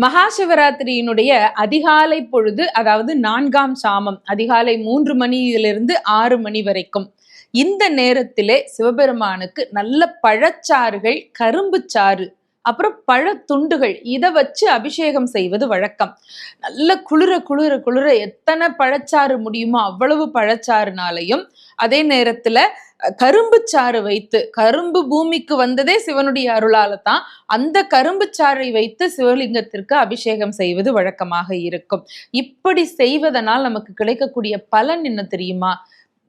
மகாசிவராத்திரியினுடைய அதிகாலை பொழுது அதாவது நான்காம் சாமம் அதிகாலை மூன்று மணியிலிருந்து ஆறு மணி வரைக்கும் இந்த நேரத்திலே சிவபெருமானுக்கு நல்ல பழச்சாறுகள் கரும்பு சாறு அப்புறம் பழத்துண்டுகள் இதை வச்சு அபிஷேகம் செய்வது வழக்கம். நல்ல குளிர குளிர குளிர எத்தனை பழச்சாறு முடியுமோ அவ்வளவு பழச்சாறுனாலையும் அதே நேரத்துல கரும்பு சாறு வைத்து கரும்பு பூமிக்கு வந்ததே சிவனுடைய அருளால தான் அந்த கரும்பு சாறை வைத்து சிவலிங்கத்திற்கு அபிஷேகம் செய்வது வழக்கமாக இருக்கும். இப்படி செய்வதனால் நமக்கு கிடைக்கக்கூடிய பலன் என்ன தெரியுமா?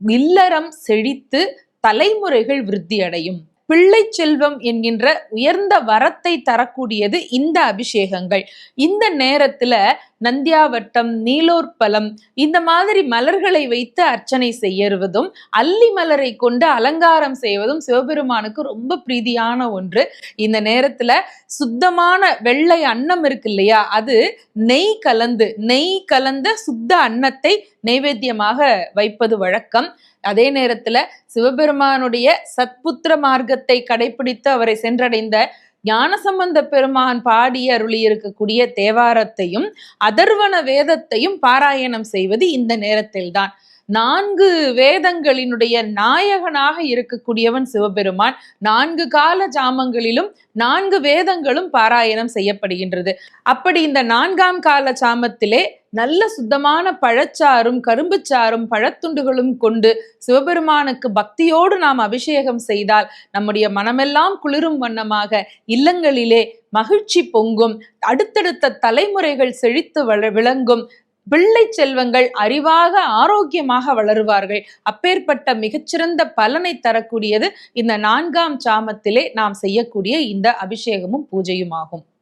இல்லறம் செழித்து தலைமுறைகள் விருத்தி அடையும். பிள்ளை செல்வம் என்கின்ற உயர்ந்த வரத்தை தரக்கூடியது இந்த அபிஷேகங்கள். இந்த நேரத்துல நந்தியாவட்டம் நீலோற்பலம் இந்த மாதிரி மலர்களை வைத்து அர்ச்சனை செய்யறுவதும் அல்லி மலரை கொண்டு அலங்காரம் செய்வதும் சிவபெருமானுக்கு ரொம்ப பிரீதியான ஒன்று. இந்த நேரத்துல சுத்தமான வெள்ளை அன்னம் இருக்கு இல்லையா? அது நெய் கலந்து நெய் கலந்த சுத்த அன்னத்தை நைவேத்தியமாக வைப்பது வழக்கம். அதே நேரத்துல சிவபெருமானுடைய சத்புத்திர மார்க்கத்தை கடைபிடித்து அவரை சென்றடைந்த ஞானசம்பந்த பெருமான் பாடி அருளி இருக்கக்கூடிய தேவாரத்தையும் அதர்வன வேதத்தையும் பாராயணம் செய்வது இந்த நேரத்தில்தான். நான்கு வேதங்களினுடைய நாயகனாக இருக்கக்கூடியவன் சிவபெருமான். நான்கு கால ஜாமங்களிலும் நான்கு வேதங்களும் பாராயணம் செய்யப்படுகின்றது. அப்படி இந்த நான்காம் கால சாமத்திலே நல்ல சுத்தமான பழச்சாரும் கரும்புச்சாரும் பழத்துண்டுகளும் கொண்டு சிவபெருமானுக்கு பக்தியோடு நாம் அபிஷேகம் செய்தால் நம்முடைய மனமெல்லாம் குளிரும் வண்ணமாக இல்லங்களிலே மகிழ்ச்சி பொங்கும். அடுத்தடுத்த தலைமுறைகள் செழித்து விளங்கும். பிள்ளை செல்வங்கள் அறிவாக ஆரோக்கியமாக வளருவார்கள். அப்பேற்பட்ட மிகச்சிறந்த பலனை தரக்கூடியது இந்த நான்காம் சாமத்திலே நாம் செய்யக்கூடிய இந்த அபிஷேகமும் பூஜையும் ஆகும்